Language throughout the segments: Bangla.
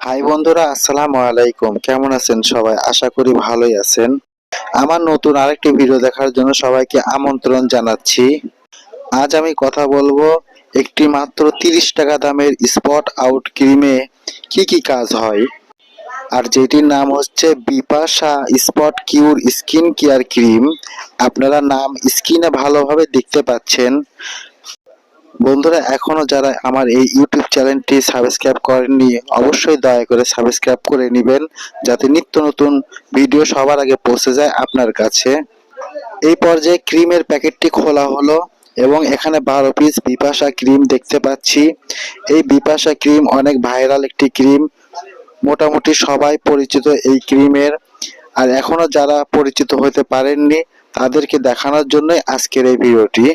হাই বন্ধুরা, আসসালামু আলাইকুম। কেমন আছেন সবাই? আশা করি ভালোই আছেন। আমার নতুন আরেকটি ভিডিও দেখার জন্য সবাইকে আমন্ত্রণ জানাচ্ছি। আজ আমি কথা বলব একটি মাত্র তিরিশ টাকা দামের স্পট আউট ক্রিমে কি কি কাজ হয়। আর যেটির নাম হচ্ছে Bipasha spot cure skin care cream. আপনারা নাম স্কিনে ভালোভাবে দেখতে পাচ্ছেন। বন্ধুরা, এখনও যারা আমার এই ইউটিউব চ্যানেলটি সাবস্ক্রাইব করেননি, অবশ্যই দয়া করে সাবস্ক্রাইব করে নেবেন যাতে নিত্য নতুন ভিডিও সবার আগে পৌঁছে যায় আপনার কাছে। এই পর্যায়ে ক্রিমের প্যাকেটটি খোলা হলো এবং এখানে বারো পিস বিপাশা ক্রিম দেখতে পাচ্ছি। এই বিপাশা ক্রিম অনেক ভাইরাল একটি ক্রিম। মোটামুটি সবাই পরিচিত এই ক্রিমের। আর এখনও যারা পরিচিত হতে পারেননি, তাদেরকে দেখানোর জন্যই আজকের এই ভিডিওটি।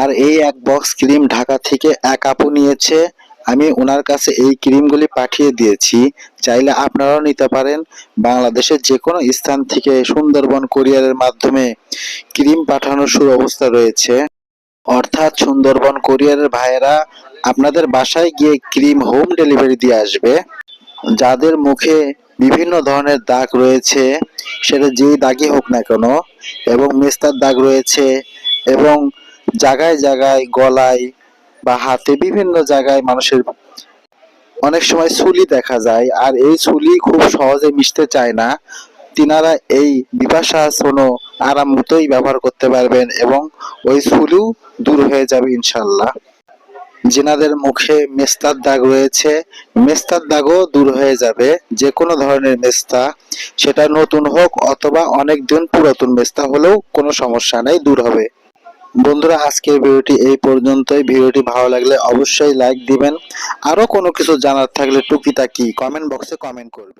আর এই এক বক্স ক্রিম ঢাকা থেকে এক আপু নিয়েছে। আমি ওনার কাছে এই ক্রিমগুলি পাঠিয়ে দিয়েছি। চাইলে আপনারাও নিতে পারেন। বাংলাদেশের যে কোনো স্থান থেকে সুন্দরবন কোরিয়ারের মাধ্যমে ক্রিম পাঠানোর সুব্যবস্থা রয়েছে। অর্থাৎ সুন্দরবন কোরিয়ারের ভাইয়েরা আপনাদের বাসায় গিয়ে ক্রিম হোম ডেলিভারি দিয়ে আসবে। যাদের মুখে বিভিন্ন ধরনের দাগ রয়েছে, সেটা যেই দাগই হোক না কেন, এবং মেস্তার দাগ রয়েছে, এবং জায়গায় জায়গায়, গলায় বা হাতে বিভিন্ন জায়গায় মানুষের অনেক সময় সুলি দেখা যায়। আর এই সুলি খুব সহজে মিশতে চায় না। তিনারা এই বিপাশা সোনো আরাম মতোই ব্যবহার করতে পারবেন এবং ওই সুলিও দূর হয়ে যাবে ইনশাল্লাহ যেনাদের মুখে মেস্তার দাগ রয়েছে, মেস্তার দাগও দূর হয়ে যাবে। যে কোনো ধরনের মেস্তা, সেটা নতুন হোক অথবা অনেক দিন পুরাতন মেস্তা হলেও কোনো সমস্যা নেই, দূর হবে। বন্ধুরা, আজকের ভিডিওটি এই পর্যন্তই। ভিডিওটি ভালো লাগলে অবশ্যই লাইক দিবেন। আরও কোনো কিছু জানার থাকলে টুকিটাকি কমেন্ট বক্সে কমেন্ট করবেন।